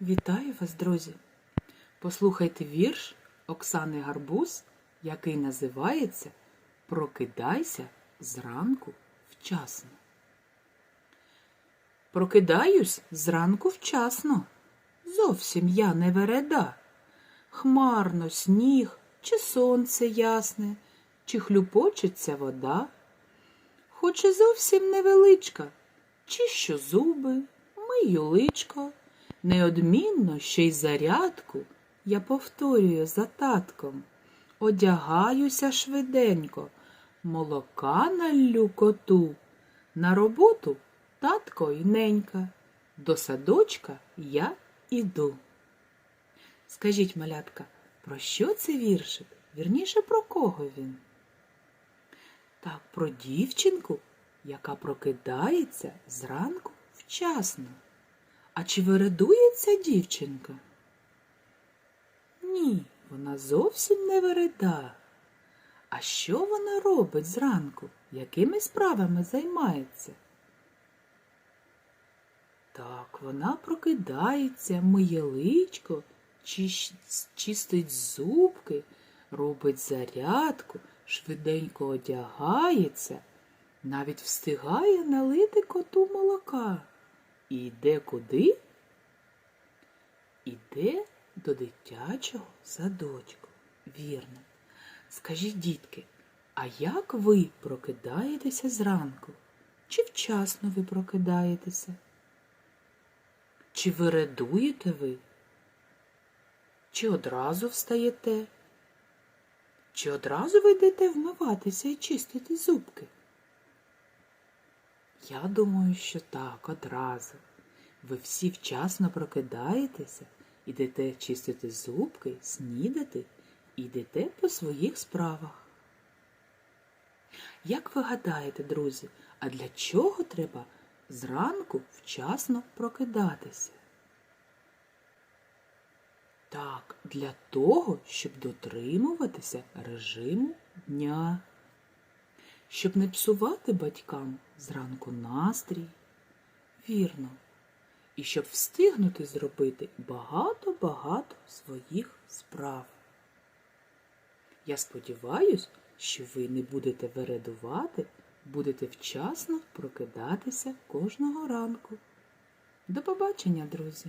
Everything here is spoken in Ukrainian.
Вітаю вас, друзі! Послухайте вірш Оксани Гарбуз, який називається Прокидайся зранку вчасно. Прокидаюсь зранку вчасно. Зовсім я не вереда. Хмарно сніг, чи сонце ясне, чи хлюпочеться вода. Хоч і зовсім невеличка, чищу зуби, мию личко. Неодмінно ще й зарядку я повторюю за татком. Одягаюся швиденько, молока наллю коту. На роботу татко й ненька, до садочка я іду. Скажіть, малятка, про що це віршик? Вірніше, про кого він? Так, про дівчинку, яка прокидається зранку вчасно. А чи вирадує ця дівчинка? Ні, вона зовсім не вирида. А що вона робить зранку? Якими справами займається? Так, вона прокидається, миє личко, чистить зубки, робить зарядку, швиденько одягається, навіть встигає налити коту молока. І йде куди? Іде до дитячого садочку. Вірно. Скажіть, дітки, а як ви прокидаєтеся зранку? Чи вчасно ви прокидаєтеся? Чи виредуєте ви? Чи одразу встаєте? Чи одразу ви йдете вмиватися і чистити зубки? Я думаю, що так, одразу. Ви всі вчасно прокидаєтеся, ідете чистити зубки, снідати і йдете по своїх справах. Як ви гадаєте, друзі, а для чого треба зранку вчасно прокидатися? Так, для того, щоб дотримуватися режиму дня щоб не псувати батькам зранку настрій. Вірно. І щоб встигнути зробити багато-багато своїх справ. Я сподіваюсь, що ви не будете вередувати, будете вчасно прокидатися кожного ранку. До побачення, друзі!